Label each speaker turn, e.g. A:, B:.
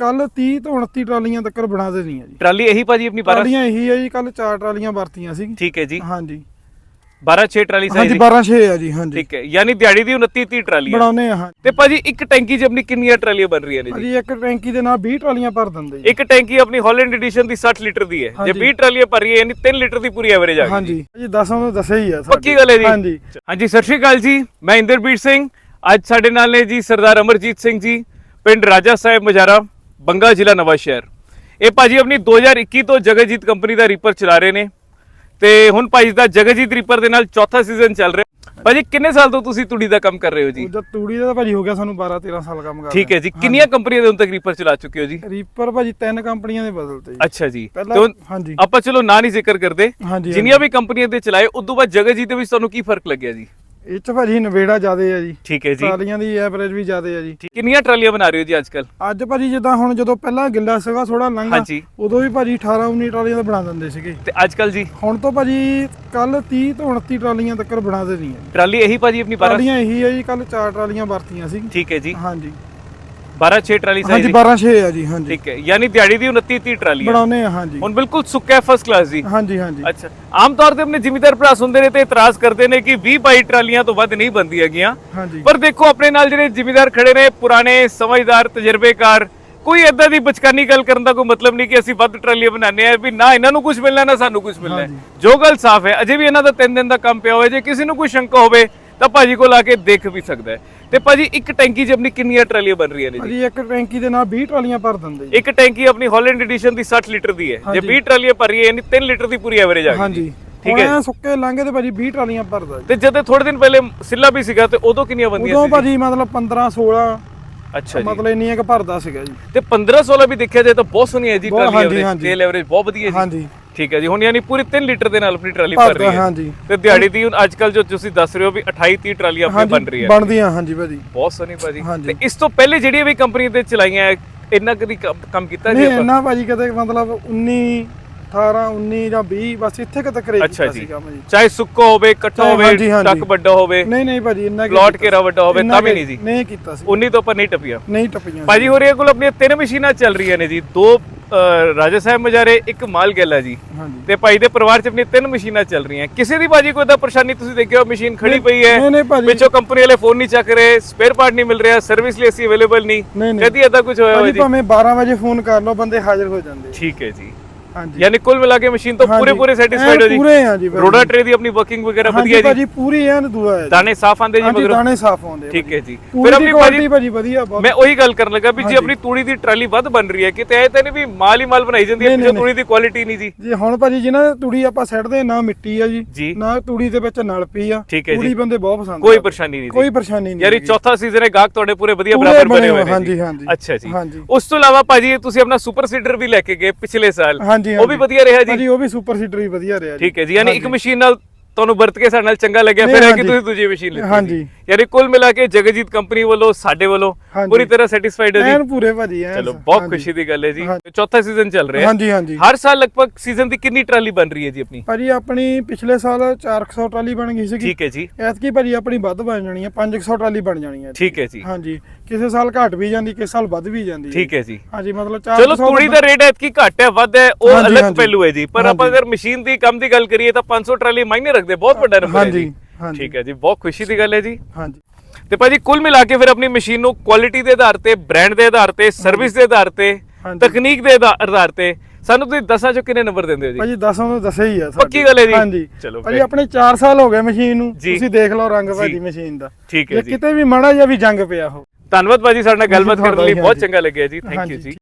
A: ਕੱਲ 30 ਤੋਂ 29 ਟਰਾਲੀਆਂ ਤੱਕ ਬਣਾ ਦੇਣੀਆਂ ਜੀ।
B: ਟਰਾਲੀ ਇਹੀ ਭਾਜੀ ਆਪਣੀ 12
A: ਟਰਾਲੀਆਂ ਇਹੀ ਹੈ ਜੀ ਕੱਲ ਚਾਰ ਟਰਾਲੀਆਂ ਵਰਤੀਆਂ ਸੀ।
B: ਠੀਕ ਹੈ ਜੀ।
A: ਹਾਂਜੀ।
B: 12 6 ਟਰਾਲੀ ਸਾਈਜ਼
A: ਹਾਂਜੀ 12 6 ਆ ਜੀ ਹਾਂਜੀ।
B: ਠੀਕ ਹੈ ਯਾਨੀ ਦਿਹਾੜੀ ਦੀ 29 30 ਟਰਾਲੀਆਂ।
A: ਬਣਾਉਨੇ ਆ ਹਾਂ
B: ਤੇ ਭਾਜੀ ਇੱਕ ਟੈਂਕੀ 'ਚ ਆਪਣੀ ਕਿੰਨੀਆਂ ਟਰਾਲੀਆਂ ਬਣ ਰਹੀਆਂ ਨੇ ਜੀ?
A: ਜੀ ਇੱਕ ਟੈਂਕੀ ਦੇ ਨਾਲ 20 ਟਰਾਲੀਆਂ ਭਰ ਦਿੰਦੇ ਜੀ।
B: ਇੱਕ ਟੈਂਕੀ ਆਪਣੀ ਹਾਲੈਂਡ ਐਡੀਸ਼ਨ ਦੀ 60 ਲੀਟਰ ਦੀ ਹੈ। ਜੇ
A: ਹਾਂਜੀ।
B: 20 ਟਰਾਲੀਆਂ ਭਰ ਰਹੀ ਹੈ ਯਾਨੀ 3 ਲੀਟਰ ਦੀ ਪੂਰੀ ਐਵਰੇਜ ਆ ਗਈ
A: ਹਾਂਜੀ। ਜੀ। ਦਸਾਂ ਨੂੰ ਦੱਸਿਆ ਹੀ ਆ।
B: ਪੱਕੀ ਗੱਲ ਹੈ ਜੀ।
A: ਹਾਂਜੀ।
B: ਹਾਂਜੀ ਸਤਿ ਸ਼੍ਰੀ ਅਕਾਲ ਜੀ। ਮੈਂ ਇੰਦਰਬੀਰ ਸਿੰਘ। ਅੱਜ ਸਾਡੇ ਨਾਲ ਨੇ ਜੀ ਸਰਦਾਰ ਅਮਰਜੀਤ ਸਿੰਘ ਜੀ ਪਿੰਡ ਰਾਜਾ ਸਾਹਿਬ ਮਜਾਰਾ। ਬੰਗਾ ਜ਼ਿਲ੍ਹਾ ਨਵਾਂ ਸ਼ਹਿਰ। ਇਹ ਭਾਜੀ ਆਪਣੀ 2021 ਤੋਂ ਜਗਜੀਤ ਕੰਪਨੀ ਦਾ ਰੀਪਰ ਚਲਾ ਰਹੇ ਨੇ ਤੇ ਹੁਣ ਭਾਜੀ ਦਾ ਜਗਜੀਤ ਰੀਪਰ ਦੇ ਨਾਲ ਚੌਥਾ ਸੀਜ਼ਨ ਚੱਲ ਰਿਹਾ। ਭਾਜੀ ਕਿੰਨੇ ਸਾਲ ਤੋਂ ਤੁਸੀਂ ਤੂੜੀ ਦਾ ਕੰਮ ਕਰ ਰਹੇ ਹੋ ਜੀ?
A: ਜਦ ਤੂੜੀ ਦਾ ਤਾਂ ਭਾਜੀ ਹੋ ਗਿਆ ਸਾਨੂੰ 12 13 ਸਾਲ ਕੰਮ ਕਰਦੇ
B: ਠੀਕ ਹੈ ਜੀ ਕਿੰਨੀਆਂ ਕੰਪਨੀਆਂ ਦੇ ਹੁਣ ਤੱਕ ਰੀਪਰ ਚਲਾ ਚੁੱਕੇ ਹੋ ਜੀ?
A: ਰੀਪਰ ਭਾਜੀ ਤਿੰਨ ਕੰਪਨੀਆਂ ਦੇ ਬਦਲਤੇ ਜੀ।
B: ਅੱਛਾ ਜੀ
A: ਪਹਿਲਾਂ
B: ਤੇ
A: ਹਾਂਜੀ।
B: ਆਪਾਂ ਚਲੋ ਨਾਂ ਨਹੀਂ ਜ਼ਿਕਰ ਕਰਦੇ। ਜਿੰਨੀਆਂ ਵੀ ਕੰਪਨੀਆਂ ਦੇ ਚਲਾਏ ਉਸ ਤੋਂ ਬਾਅਦ ਜਗਜੀਤ ਦੇ ਵਿੱਚ ਤੁਹਾਨੂੰ ਕੀ ਫ਼ਰਕ ਲੱਗਿਆ ਜੀ?
A: ਇਹ ਚ ਭਾਜੀ ਨਵੇੜਾ ਜ਼ਿਆਦੇ ਆ ਜੀ।
B: ਠੀਕ ਹੈ ਜੀ।
A: ਟਰਾਲੀਆਂ ਦੀ ਐਵਰੇਜ ਵੀ ਜ਼ਿਆਦੇ ਆ ਜੀ।
B: ਕਿੰਨੀਆਂ ਟਰਾਲੀਆਂ ਬਣਾ ਰਹੇ ਹੋ ਜੀ ਅੱਜ ਕੱਲ
A: ਅੱਜ ਭਾਜੀ ਜਿੱਦਾਂ ਹੁਣ ਜਦੋਂ ਪਹਿਲਾਂ ਗਿੱਲਾ ਸੀਗਾ ਥੋੜਾ ਲੰਘਾ। ਉਦੋਂ ਵੀ ਭਾਜੀ 18 19 ਟਰਾਲੀਆਂ ਦਾ ਬਣਾ ਦਿੰਦੇ ਸੀਗੇ।
B: ਤੇ ਅੱਜ ਕੱਲ ਜੀ?
A: ਹੁਣ ਤੋਂ ਭਾਜੀ ਕੱਲ 30 ਤੋਂ 29 ਟਰਾਲੀਆਂ ਤੱਕ ਬਣਾ ਦੇਣੀਆਂ
B: ਟਰਾਲੀ ਇਹੀ ਭਾਜੀ ਆਪਣੀ 12
A: ਟਰਾਲੀਆਂ ਇਹੀ ਹੈ ਜੀ ਕੱਲ ਚਾਰ ਟਰਾਲੀਆਂ ਵਰਤੀਆਂ ਸੀ।
B: ਠੀਕ ਹੈ ਜੀ।
A: ਹਾਂਜੀ।
B: 12 6 ਟਰਾਲੀ ਸਾਈਜ਼
A: ਹਾਂਜੀ 12 6 ਆ ਜੀ ਹਾਂਜੀ।
B: ਠੀਕ ਹੈ ਯਾਨੀ ਦਿਹਾੜੀ ਦੀ 29 30 ਟਰਾਲੀ
A: ਬਣਾਉਨੇ ਆ ਹਾਂਜੀ।
B: ਹੁਣ ਬਿਲਕੁਲ ਸੁੱਕਾ ਫਸਟ ਕਲਾਸ ਜੀ।
A: ਹਾਂਜੀ ਹਾਂਜੀ।
B: ਅੱਛਾ ਆਮ ਤੌਰ ਤੇ ਆਪਣੇ ਜ਼ਿਮੀਦਾਰ ਭਰਾ ਸੁਣਦੇ ਨੇ ਤੇ ਇਤਰਾਜ਼ ਕਰਦੇ ਨੇ ਕਿ 20 22 ਟਰਾਲੀਆਂ ਤੋਂ ਵੱਧ ਨਹੀਂ ਬੰਦੀਆਂ ਹੈਗੀਆਂ।
A: ਹਾਂਜੀ।
B: ਪਰ ਦੇਖੋ ਆਪਣੇ ਨਾਲ ਜਿਹੜੇ ਜ਼ਿਮੀਦਾਰ ਖੜੇ ਨੇ ਪੁਰਾਣੇ ਸਮਝਦਾਰ ਤਜਰਬੇਕਾਰ ਕੋਈ ਏਦਾਂ ਦੀ ਬਚਕਾਨੀ ਗੱਲ ਕਰਨ ਦਾ ਕੋਈ ਮਤਲਬ ਨਹੀਂ ਕਿ ਅਸੀਂ ਵੱਧ ਟਰਾਲੀਆਂ ਬਣਾਉਂਦੇ ਆ ਵੀ ਨਾ ਇਹਨਾਂ ਨੂੰ ਕੁਝ ਮਿਲਣਾ ਨਾ ਸਾਨੂੰ ਕੁਝ ਮਿਲਣਾ। ਜੋ ਗੱਲ ਸਾਫ਼ ਹੈ ਅਜੇ ਵੀ ਇਹਨਾਂ ਦਾ 3 ਦਿਨ ਦਾ ਕੰਮ ਪਿਆ ਹੋਇਆ ਜੇ ਕਿਸੇ ਨੂੰ ਕੋਈ ਸ਼ੰਕਾ ਹੋਵੇ ਤਾਂ ਭਾਜੀ ਕੋਲ ਆ ਕੇ ਦੇਖ ਵੀ ਸਕਦਾ ਹੈ। ਤੇ ਭਾਜੀ ਇੱਕ ਟੈਂਕੀ 'ਚ ਆਪਣੀ ਕਿੰਨੀਆਂ ਟਰਾਲੀਆਂ ਬਣ ਰਹੀਆਂ ਨੇ ਜੀ?
A: ਭਾਜੀ ਇੱਕ ਟੈਂਕੀ ਦੇ ਨਾਲ 20 ਟਰਾਲੀਆਂ ਭਰ ਦਿੰਦੇ ਜੀ।
B: ਇੱਕ ਟੈਂਕੀ ਆਪਣੀ ਹਾਲੈਂਡ ਐਡੀਸ਼ਨ ਦੀ 60 ਲੀਟਰ ਦੀ ਹੈ। ਜੇ
A: ਹਾਂਜੀ।
B: 20 ਟਰਾਲੀਆਂ ਭਰ ਰਹੀ ਹੈ ਯਾਨੀ 3 ਲੀਟਰ ਦੀ ਪੂਰੀ ਐਵਰੇਜ ਆ ਗਈ।
A: ਹਾਂਜੀ।
B: ਠੀਕ ਹੈ।
A: ਸੁੱਕੇ ਲਾਂਗੇ ਤੇ ਭਾਜੀ 20 ਟਰਾਲੀਆਂ ਭਰਦਾ
B: ਤੇ ਜਦੋਂ ਥੋੜੇ ਦਿਨ ਪਹਿਲੇ ਸਿੱਲਾ ਵੀ ਸੀਗਾ ਤੇ ਉਦੋਂ ਕਿੰਨੀਆਂ ਬੰਦੀਆਂ
A: ਉਦੋਂ
B: ਸੀ
A: ਭਾਜੀ ਮਤਲਬ 15 16
B: ਅੱਛਾ ਜੀ।
A: ਮਤਲਬ ਇੰਨੀਆਂ ਕ ਭਰਦਾ ਸੀਗਾ ਜੀ।
B: ਤੇ 15 16 ਵੀ ਦੇਖਿਆ ਜਾਏ ਤਾਂ ਬਹੁਤ ਸੋਹਣੀ ਹੈ ਜੀ ਟਰਾਲੀ ਐਵਰੇਜ। ਤੇਲ ਐਵਰੇਜ ਬਹੁਤ ਵਧੀਆ ਜੀ।
A: ਹਾਂਜੀ।
B: ਠੀਕ ਹੈ ਜੀ। ਹੁਣ ਯਾਨੀ ਪੂਰੀ 3 ਲੀਟਰ ਦੇ ਨਾਲ ਆਪਣੀ ਟਰਾਲੀ ਭਰ ਰਹੀ ਹੈ।
A: ਹਾਂਜੀ।
B: ਤੇ ਦਿਹਾੜੀ ਦੀ ਹੁਣ ਅੱਜ ਕੱਲ ਜੋ ਤੁਸੀਂ ਦੱਸ ਰਹੇ ਹੋ ਵੀ 28 30 ਟਰਾਲੀਆਂ ਆਪਣੀ ਬਣ ਰਹੀ ਹੈ
A: ਬਣਦੀਆਂ ਹਾਂਜੀ ਭਾਜੀ।
B: ਬਹੁਤ ਸੋਹਣੀ ਭਾਜੀ। ਤੇ ਇਸ ਤੋਂ ਪਹਿਲੇ ਜਿਹੜੀਆਂ ਵੀ ਕੰਪਨੀ ਤੇ ਚਲਾਈਆਂ ਹੈ, ਇੰਨਾ ਕਦੀ ਕੰਮ ਕੰਮ ਕੀਤਾ ਜੀ
A: ਨਹੀਂ
B: ਆਪਾਂ?
A: ਇੰਨਾ ਭਾਜੀ ਕਦੇ ਮਤਲਬ 19 18 19 ਜਾਂ 20 ਬਸ ਇੱਥੇ ਕ ਤੱਕ ਰੇਟ
B: ਅੱਛਾ ਜੀ।
A: ਸੀਗਾ ਭਾਜੀ।
B: ਚਾਹੇ ਸੁੱਕਾ ਹੋਵੇ ਇਕੱਠਾ ਹੋਵੇ। ਟੱਕ ਵੱਡਾ ਹੋਵੇ
A: ਨਹੀਂ ਨਹੀਂ ਭਾਜੀ ਇੰਨਾ ਕੁ
B: ਪਲਾਟ ਘੇਰਾ ਵੱਡਾ ਹੋਵੇ ਤਾਂ ਵੀ ਨਹੀਂ ਜੀ।
A: ਨਹੀਂ ਕੀਤਾ ਸੀ।
B: 19 ਤੋਂ ਉੱਪਰ ਨਹੀਂ ਟੱਪੀਆਂ।
A: ਨਹੀਂ ਟੱਪੀਆਂ।
B: ਭਾਜੀ ਹੋਰੀਆਂ ਕੋਲ ਆਪਣੀਆਂ ਤਿੰਨ ਮਸ਼ੀਨਾਂ ਚੱਲ ਰਹੀਆਂ ਨੇ ਜੀ। ਦੋ ਰਾਜਾ ਸਾਹਿਬ ਮਜਾਰੇ ਇੱਕ ਮਾਲ ਗੈਲਾ ਜੀ।
A: ਹਾਂਜੀ।
B: ਤੇ ਭਾਈ ਦੇ ਪਰਿਵਾਰ ਚ ਆਪਣੀਆਂ ਤਿੰਨ ਮਸ਼ੀਨਾਂ ਚੱਲ ਰਹੀਆਂ। ਕਿਸੇ ਦੀ ਭਾਜੀ ਕੋਈ ਦਾ ਪਰੇਸ਼ਾਨੀ ਤੁਸੀਂ ਦੇਖਿਓ ਮਸ਼ੀਨ ਖੜੀ ਪਈ ਹੈ।
A: ਨਹੀਂ ਭਾਜੀ।
B: ਵਿੱਚੋਂ ਕੰਪਨੀ ਵਾਲੇ ਫੋਨ ਨਹੀਂ ਚੱਕ ਰਹੇ ਸਪੇਅਰ ਪਾਰਟ ਨਹੀਂ ਮਿਲ ਰਿਹਾ ਸਰਵਿਸ ਲਈ ਅਸੀਂ ਅਵੇਲੇਬਲ ਨਹੀਂ।
A: ਨਹੀਂ ਨਹੀਂ।
B: ਕਦੀ ਏਦਾਂ ਕੁਝ ਹੋਇਆ ਹੋਇਆ
A: ਭਾਜੀ
B: ਜੀ?
A: ਭਾਵੇਂ 12 ਵਜੇ ਫੋਨ ਕਰ ਲਓ ਬੰਦੇ ਹਾਜ਼ਰ ਹੋ ਜਾਂਦੇ
B: ਠੀਕ ਹੈ ਜੀ।
A: ਹਾਂਜੀ
B: ਯਾਨੀ ਕੁੱਲ ਮਿਲਾ ਕੇ ਮਸ਼ੀਨ ਤੋਂ ਪੂਰੇ। ਪੂਰੇ ਸੈਟੀਸਫਾਈਡ ਹੋ ਜੀ
A: ਪੂਰੇ ਆ ਜੀ।
B: ਰੋਡਾ ਟਰੇ ਦੀ ਆਪਣੀ ਵਰਕਿੰਗ ਵਗੈਰਾ ਵਧੀਆ
A: ਹਾਂਜੀ
B: ਜੀ
A: ਭਾਜੀ ਪੂਰੀ ਐਨ ਦੁਆ ਹੈ ਜੀ।
B: ਦਾਣੇ ਸਾਫ਼ ਆਂਦੇ ਜੀ ਮਗਰ
A: ਦਾਣੇ ਸਾਫ਼ ਆਉਂਦੇ
B: ਠੀਕ ਹੈ ਜੀ ਫਿਰ ਆਪਣੀ ਭਾਜੀ
A: ਭਾਜੀ ਵਧੀਆ ਬਹੁਤ
B: ਮੈਂ ਉਹੀ ਗੱਲ ਕਰਨ ਲੱਗਾ ਵੀ ਜੇ ਆਪਣੀ ਤੂੜੀ ਦੀ ਟਰਾਲੀ ਵੱਧ ਬਣ ਰਹੀ ਹੈ ਕਿਤੇ ਐ ਤਾਂ ਨਹੀਂ ਵੀ ਮਾਲ ਹੀ ਮਾਲ ਬਣਾਈ ਜਾਂਦੀ ਹੈ
A: ਨਹੀਂ,
B: ਤੂੜੀ ਦੀ ਕੁਆਲਿਟੀ ਨਹੀਂ ਜੀ
A: ਜੀ ਹੁਣ ਭਾਜੀ ਜਿਹਨਾਂ ਦੇ ਤੂੜੀ ਆਪਾਂ ਸੱਟਦੇ ਨਾ ਮਿੱਟੀ ਆ ਜੀ
B: ਜੀ
A: ਨਾ ਤੂੜੀ ਦੇ ਵਿੱਚ ਨਲ ਪਈ ਆ
B: ਹੈ ਜੀ।
A: ਤੂੜੀ ਬੰਦੇ ਬਹੁਤ ਪਸੰਦ
B: ਕੋਈ। ਪਰੇਸ਼ਾਨੀ ਨਹੀਂ ਜੀ
A: ਕੋਈ ਪਰੇਸ਼ਾਨੀ ਨਹੀਂ
B: ਯਾਰੀ। ਚੌਥਾ ਸੀਜ਼ਨ ਹੈ ਗਾਹਕ ਤੁਹਾਡੇ ਪੂਰੇ ਵਧੀਆ ਬਰਾਬਰ
A: ਬਣੇ
B: ਹੋਏ ਨੇ
A: ਹਾਂਜੀ,
B: ਜੀ।
A: ਹਾਂਜੀ।
B: ਅੱਛਾ ਜੀ। ਉਸ ਤੋਂ ਇਲਾਵਾ ਭਾਜੀ ਤੁਸੀਂ ਆਪਣਾ ਸੁਪਰ ਸੀਡਰ ਵੀ ਲੈ ਕੇ ਗਏ ਪਿਛਲੇ ਸਾਲ
A: ਹਾਂਜੀ
B: ਉਹ ਵੀ ਵਧੀਆ ਰਿਹਾ ਜੀ?
A: ਭਾਜੀ ਉਹ ਵੀ ਸੁਪਰ ਸੀਡਰ ਹੀ ਵਧੀਆ ਰਿਹਾ ਜੀ।
B: ਠੀਕ ਹੈ ਜੀ ਯਾਨੀ ਇੱਕ ਮਸ਼ੀਨ ਨਾਲ ਤੁਹਾਨੂੰ ਵਰਤ ਕੇ ਸਾਡੇ ਨਾਲ ਚੰਗਾ ਲੱਗਿਆ ਫਿਰ ਹੈ ਕਿ
A: ਹਾਂਜੀ।
B: ਤੁਸੀਂ ਦੂਜੀ ਮਸ਼ੀਨ ਲਈ
A: ਹਾਂਜੀ।
B: ਯਾਨੀ ਕੁੱਲ ਮਿਲਾ ਕੇ ਜਗਜੀਤ ਕੰਪਨੀ ਵੱਲੋਂ ਸਾਡੇ ਵੱਲੋਂ
A: ਹਾਂਜੀ।
B: ਪੂਰੀ ਤਰ੍ਹਾਂ ਸੈਟੀਸਫਾਈਡ ਹੋ ਜੀ।
A: ਐਨ ਪੂਰੇ ਭਾਜੀ ਐਨ।
B: ਚਲੋ ਬਹੁਤ
A: ਹਾਂਜੀ।
B: ਖੁਸ਼ੀ ਦੀ ਗੱਲ ਹੈ ਜੀ।
A: ਹਾਂਜੀ।
B: ਚੌਥਾ ਸੀਜ਼ਨ ਚੱਲ ਰਿਹਾ। ਹੈ
A: ਹਾਂਜੀ ਹਾਂਜੀ।
B: ਹਰ ਸਾਲ ਲਗਭਗ ਸੀਜ਼ਨ ਦੀ ਕਿੰਨੀ ਟਰਾਲੀ ਬਣ ਰਹੀ ਹੈ ਜੀ ਆਪਣੀ?
A: ਭਾਜੀ ਆਪਣੀ ਪਿਛਲੇ ਸਾਲ 400 ਟਰਾਲੀ ਬਣ ਗਈ ਸੀਗੀ।
B: ਠੀਕ ਹੈ ਜੀ।
A: ਐਤਕੀ ਭਾਜੀ ਆਪਣੀ ਵੱਧ ਬਣ ਜਾਣੀ ਆ 500 ਟਰਾਲੀ ਬਣ ਜਾਣੀ ਆ
B: ਠੀਕ ਹੈ ਜੀ।
A: ਹਾਂਜੀ। ਕਿਸੇ ਸਾਲ ਘਟ ਵੀ ਜਾਂਦੀ ਕਿਸੇ ਸਾਲ ਵੱਧ ਵੀ ਜਾਂਦੀ
B: ਠੀਕ ਹੈ ਜੀ।
A: ਹਾਂਜੀ ਮਤਲਬ 400
B: ਚਲੋ ਤੂੜੀ ਦਾ ਰੇਟ ਐਤਕੀ ਘੱਟ ਹੈ ਵੱਧ ਹੈ ਉਹ
A: ਹਾਂਜੀ,
B: ਅਲੱਗ
A: ਹਾਂਜੀ।
B: ਪਹਿਲੂ ਹੈ ਜੀ। ਪਰ ਆਪਾਂ
A: ਹਾਂਜੀ।
B: ਅਗਰ ਮਸ਼ੀਨ ਦੀ ਕੰਮ ਦੀ ਗੱਲ ਕਰੀਏ ਤਾਂ 500 ਟਰਾਲੀ ਮਾਇਨੇ ਰੱਖਦੇ ਬਹੁਤ ਵੱਡਾ ਨੰਬਰ ਹੈ ਜੀ।
A: ਹਾਂਜੀ।
B: ਠੀਕ ਹੈ ਜੀ ਬਹੁਤ ਖੁਸ਼ੀ ਦੀ ਗੱਲ ਹੈ ਜੀ
A: ਹਾਂਜੀ
B: ਤੇ ਭਾਜੀ ਕੁੱਲ ਮਿਲਾ ਕੇ ਫਿਰ ਆਪਣੀ ਮਸ਼ੀਨ ਨੂੰ ਕੁਆਲਿਟੀ ਦੇ ਆਧਾਰ ਤੇ ਬ੍ਰਾਂਡ ਦੇ ਆਧਾਰ ਤੇ ਸਰਵਿਸ ਦੇ ਆਧਾਰ ਤੇ
A: ਹਾਂਜੀ।
B: ਤਕਨੀਕ ਦੇ ਆਧਾ- ਆਧਾਰ ਤੇ ਸਾਨੂੰ ਤੁਸੀਂ ਦਸਾਂ ਚੋਂ ਕਿੰਨੇ ਨੰਬਰ ਦਿੰਦੇ ਹੋ ਜੀ
A: ਭਾਜੀ 10 ਨੂੰ ਦੱਸਿਆ ਹੀ ਆ ਸਾਡੇ।
B: ਪੱਕੀ ਗੱਲ ਹੈ ਜੀ?
A: ਹਾਂਜੀ
B: ਚਲੋ
A: ਭਾਜੀ। ਆਪਣੇ 4 ਸਾਲ ਹੋ ਗਏ ਮਸ਼ੀਨ ਨੂੰ
B: ਜੀ।
A: ਤੁਸੀਂ ਦੇਖ ਲਓ ਰੰਗ
B: ਜੀ।
A: ਭਾਜੀ ਮਸ਼ੀਨ ਦਾ
B: ਠੀਕ ਹੈ
A: ਜੇ
B: ਜੀ
A: ਕਿਤੇ ਵੀ ਮਾੜਾ ਜਿਹਾ ਵੀ ਜੰਗ ਪਿਆ ਹੋ
B: ਧੰਨਵਾਦ ਭਾਜੀ ਸਾਡੇ ਨਾਲ ਗੱਲਬਾਤ ਕਰਨ ਲਈ ਬਹੁਤ
A: ਜੀ।
B: ਚੰਗਾ ਲੱਗਿਆ ਜੀ ਥੈਂਕ ਯੂ
A: ਹਾਂਜੀ।
B: ਜੀ